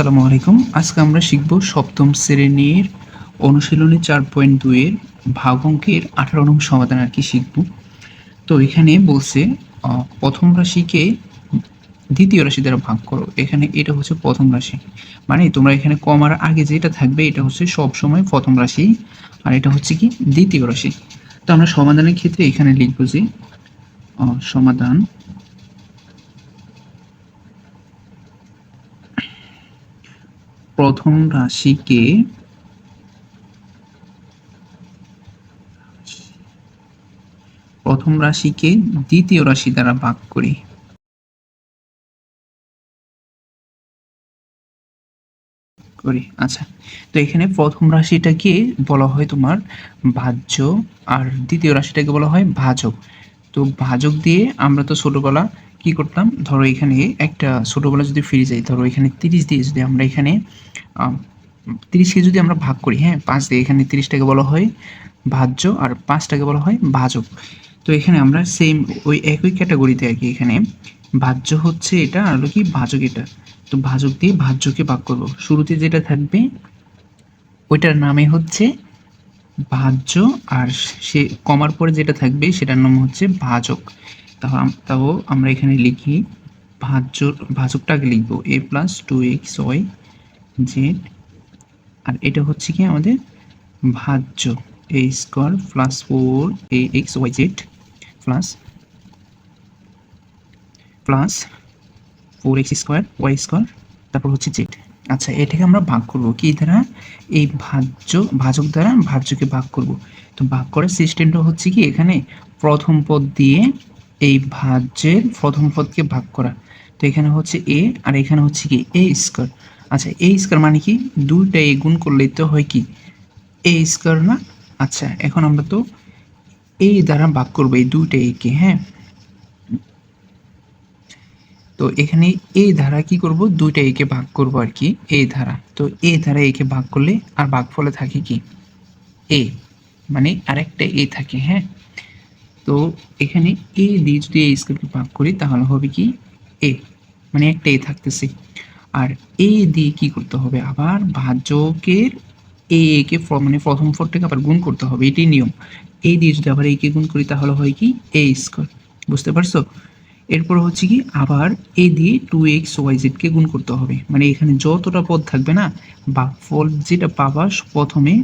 আসসালামু আলাইকুম। আজকে আমরা শিখব সপ্তম শ্রেণির অনুশীলনী চার পয়েন্ট দুইয়ের ভাগ অঙ্কের আঠারো নং সমাধান আর কি শিখব। তো এখানে বলছে প্রথম রাশিকে দ্বিতীয় রাশি দ্বারা ভাগ করো। এখানে এটা হচ্ছে প্রথম রাশি। মানে তোমরা এখানে কমার আগে যেটা থাকবে, এটা হচ্ছে সব সময় প্রথম রাশি আর এটা হচ্ছে কি দ্বিতীয় রাশি। তো আমরা সমাধানের ক্ষেত্রে এখানে লিখব যে সমাধান প্রথম রাশিকে প্রথম রাশিকে দ্বিতীয় রাশি দ্বারা ভাগ করি। করি আচ্ছা। তো এখানে প্রথম রাশিটাকে বলা হয় তোমার ভাজ্য আর দ্বিতীয় রাশিটাকে বলা হয় ভাজক। তো ভাজক দিয়ে আমরা তো ছোটবেলা কি করতাম? ধরো এখানে একটা ছোটবেলা যদি ফিরে যাই, ধরো এখানে তিরিশ দিয়ে যদি আমরা এখানে তিরিশকে যদি আমরা ভাগ করি হ্যাঁ পাঁচ দিয়ে এখানে তিরিশটাকে বলা হয় ভাজ্য আর পাঁচটাকে বলা হয় ভাজক। তো এখানে আমরা সেম ওই একই ক্যাটাগরিতে আর কি এখানে ভাজ্য হচ্ছে এটা আর কি ভাজক এটা। তো ভাজক দিয়ে ভাজ্যকে ভাগ করব। শুরুতে যেটা থাকবে, ওইটার নামে হচ্ছে ভাজ্য আর সে কমার পরে যেটা থাকবে, সেটার নাম হচ্ছে ভাজক। তাও আম- তাও আমরা এখানে লিখি ভাজ্য ভাজকটাকে লিখব এ plus two x y z আর এটা হচ্ছে কি আমাদের ভাজ্য এ square plus four a x y Z plus plus four x square y square তারপর হচ্ছে জেড আচ্ছা এটাকে আমরা ভাগ করব কি দ্বারা? এই ভাজ্য, ভাজক দ্বারা ভাজ্যকে ভাগ করব। তো ভাগ করার সিস্টেমটা হচ্ছে কি এখানে প্রথম পদ দিয়ে এই ভাজ্যের প্রথম পদকে ভাগ করা। তো এখানে হচ্ছে এ আর এখানে হচ্ছে কি? A square. আচ্ছা এ স্কোয়ার মানে কি? দুইটা এ গুণ করলেই তো হয় কি? এ স্কোয়ার না? আচ্ছা এখন আমরা তো এই দ্বারা ভাগ করব এই দুইটা একে হ্যাঁ? তো এখানে এই ধারা কি করব? দুইটা একে ভাগ করব আর কি এই ধারা তো এই ধারা একে ভাগ করলে আর ভাগফলে থাকে কি? এ মানে আরেকটা এ থাকে হ্যাঁ? তো এখানে এ দিয়ে যদি এই স্কেলকে ভাগ করি, তাহলে হবে কি এ মানে একটা এ থাকতেছে। আর এ দিয়ে কি করতে হবে? আবার ভাজকের এ ফ- মানে প্রথম ফোরটাকে আবার গুণ করতে হবে। এটাই নিয়ম। এই দিয়ে যদি আবার একে গুণ করি, তাহলে হয় কি এ স্কোয়ার বুঝতে পারছ? এরপর হচ্ছে কি আবার এ দিয়ে টু এক্স ওয়াই জেডকে গুণ করতে হবে। মানে এখানে যতটা পদ থাকবে না, বা ফল যেটা পাবা প্রথমে,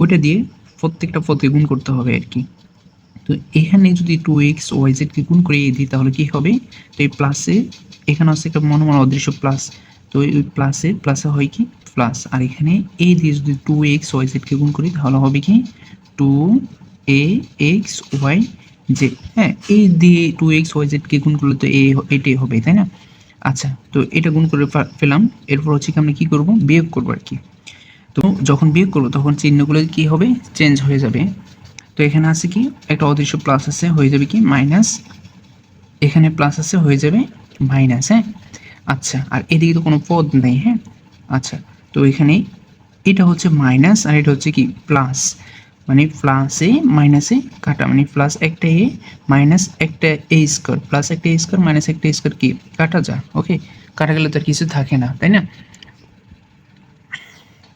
ওইটা দিয়ে প্রত্যেকটা পদকে গুণ করতে হবে আর কি। তো এখানে যদি টু এক্স ওয়াই জেডকে গুণ করে এ দিই, তাহলে কি হবে? তো এই প্লাসে এখানে আছে একটা মনে অদৃশ্য প্লাস তো এই প্লাসে প্লাসে হয় কি? প্লাস আর এখানে এ দিয়ে যদি টু এক্স ওয়াই জেডকে গুণ করি, তাহলে হবে কি? Two a x y z হ্যাঁ এই দিয়ে টু এক্স ওয়াই জেডকে গুণ করলে তো এ এটাই হবে, তাই না? আচ্ছা তো এটা গুণ করে ফেলাম এরপর হচ্ছে কি আমরা কি করব? বিয়োগ করব আর কি। তো যখন বিয়োগ করব, তখন চিহ্নগুলো কি হবে? চেঞ্জ হয়ে যাবে। তো এখানে আছে কি? একটা অদৃশ্য প্লাস আছে, হয়ে যাবে কি? মাইনাস এখানে প্লাস আছে, হয়ে যাবে মাইনাস হ্যাঁ? আচ্ছা আর এদিকে তো কোনো পদ নেই হ্যাঁ? আচ্ছা তো এখানে এটা হচ্ছে মাইনাস আর এটা হচ্ছে কি? প্লাস মানে প্লাসে মাইনাসে কাটা মানে প্লাস একটা এ মাইনাস একটা এ স্কোয়ার প্লাস একটা এ স্কোয়ার মাইনাস একটা স্কোয়ার কি? কাটা যা ওকে কাটা গেলে তো আর কিছু থাকে না, তাই না?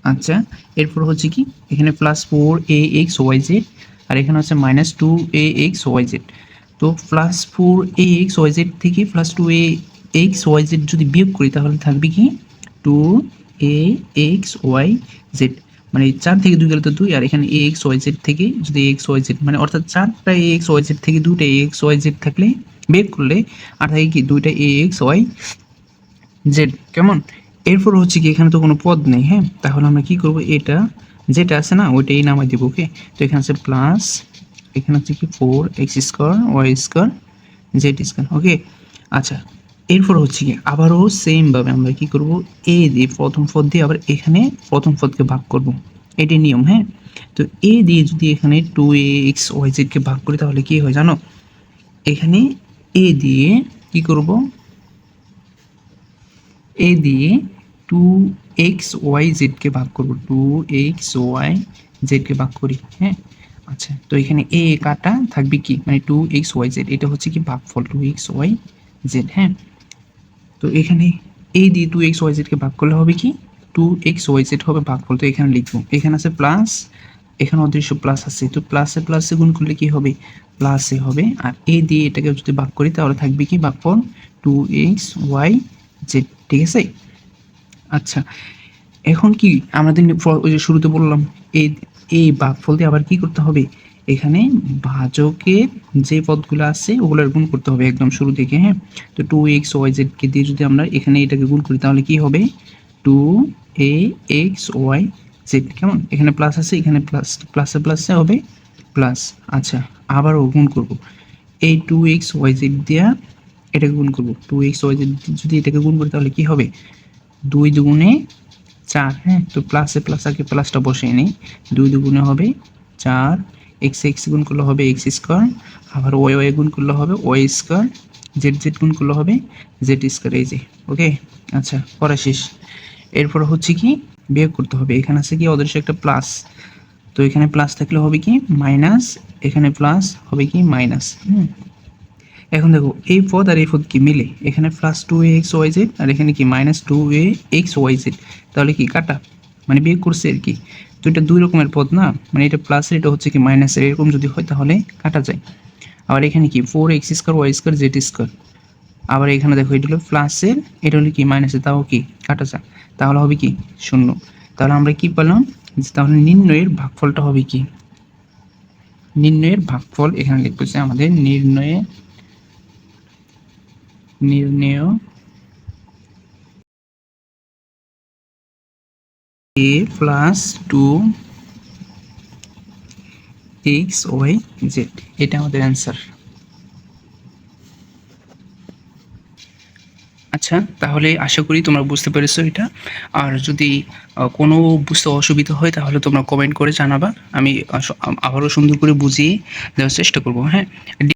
আচ্ছা এরপর হচ্ছে কি? এখানে plus four a x y z আর এখানে হচ্ছে minus two a x y z তো plus four a x y z থেকে plus two a x y z যদি বিয়োগ করি, তাহলে থাকবে কি? Two a x y z মানে চার থেকে দুই গেলে তো দুই, আর এখানে এ এক্স ওয়াই জেড থেকে যদি এক্স ওয়াই জেড মানে অর্থাৎ চারটা এ এক্স ওয়াই জেড থেকে দুইটা এ এক্স ওয়াই জেড থাকলে, বিয়োগ করলে আর থাকে কি? দুইটা এ এক্স ওয়াই জেড কেমন? এরপর হচ্ছে কি, এখানে তো কোনো পদ নেই হ্যাঁ? তাহলে আমরা কি করব? এটা যেটা আছে না, ওইটাই নামাই দিব ওকে তো এখানে আছে প্লাস এখানে হচ্ছে কি four x square y square z square okay আচ্ছা এরপর হচ্ছে কি, আবারও সেমভাবে আমরা কি করব? এ দিয়ে, প্রথম পদ দিয়ে আবার এখানে প্রথম পদকে ভাগ করব। এটাই নিয়ম হ্যাঁ? তো এ দিয়ে যদি এখানে টু এ এক্স ওয়াই জেডকে ভাগ করি, তাহলে কি হয় জানো? এখানে এ দিয়ে কি করব? এ দিয়ে টু এক্স ওয়াই জেডকে ভাগ করব টু এক্স ওয়াই জেডকে ভাগ করি হ্যাঁ? আচ্ছা তো এখানে এ কাটা থাকবে কি? মানে টু এক্স ওয়াই জেড এটা হচ্ছে কি ভাগফল টু এক্স ওয়াই জেড হ্যাঁ? তো এখানে এই দিয়ে টু এক্স ওয়াই জেডকে ভাগ করলে হবে কি? টু এক্স ওয়াই জেড হবে ভাগফল, তো এখানে লিখব। এখানে আছে প্লাস এখানে অদৃশ্য প্লাস আছে, তো প্লাসে প্লাসে গুণ করলে কি হবে? প্লাসে হবে। আর এ দিয়ে এটাকে যদি ভাগ করি, তাহলে থাকবে কি ভাগফল? টু এক্স ওয়াই জেড ঠিক আছে? আচ্ছা এখন কি আমাদের ওই যে শুরুতে বললাম, এই এই ভাগফল দিয়ে আবার কি করতে হবে? এখানে ভাজকের যে পদগুলো আছে, ওগুলোর গুণ করতে হবে একদম শুরু থেকে হ্যাঁ? তো টু এক্স ওয়াই জেডকে দিয়ে যদি আমরা এখানে এটাকে গুণ করি, তাহলে কি হবে? Two a x y z কেমন? এখানে প্লাস আছে, এখানে প্লাস প্লাসে প্লাসে হবে প্লাস আচ্ছা আবারও গুণ করব। এই টু এক্স ওয়াই জেড দিয়া এটাকে গুণ করব। টু এক্স ওয়াই জেড যদি এটাকে গুণ করি, তাহলে কি হবে? দুই দুগুণে চার হ্যাঁ? তো প্লাসে প্লাস আগে প্লাসটা বসিয়ে নিই। দুই দুগুণে হবে চার এক্স এক্স গুণ করলে হবে এক্স স্কোয়ার আবার ওয়াই ওয়াই গুণ করলে হবে ওয়াই স্কোয়ার জেড জেড গুণ করলে হবে জেড স্কোয়ার এই যে ওকে আচ্ছা পড়া শেষ। এরপর হচ্ছে কি, বিয়োগ করতে হবে। এখানে আছে কি, অদৃশ্য একটা প্লাস তো এখানে প্লাস থাকলে হবে কি মাইনাস এখানে প্লাস হবে কি মাইনাস হুম? এখন দেখো, এই পদ আর এই পদ কি মিলে? এখানে plus two a x y z আর এখানে কি minus two a x y z তাহলে কি, কাটা? মানে বিয়োগ করছে আর কি। তো এটা দুই রকমের পদ না? মানে এটা প্লাসের এটা হচ্ছে কি মাইনাসের এরকম যদি হয় তাহলে কাটা যায়। আবার এখানে কি four x square y square z square আবার এখানে দেখো, এটা হলো প্লাসের এটা হলো কি মাইনাসের তাও কি কাটা যায়। তাহলে হবে কি, শূন্য। তাহলে আমরা কি পেলাম? তাহলে নির্ণয়ের ভাগফলটা হবে কি? নির্ণয়ের ভাগফল এখানে লিখব যে আমাদের নির্ণয়ে নির্ণয় a plus two x y z এটা আমাদের অ্যান্সার আচ্ছা তাহলে আশা করি তোমরা বুঝতে পেরেছ এটা। আর যদি কোনো বুঝতে অসুবিধা হয়, তাহলে তোমরা কমেন্ট করে জানাবা। আমি আবারও সুন্দর করে বুঝিয়ে দেওয়ার চেষ্টা করব হ্যাঁ?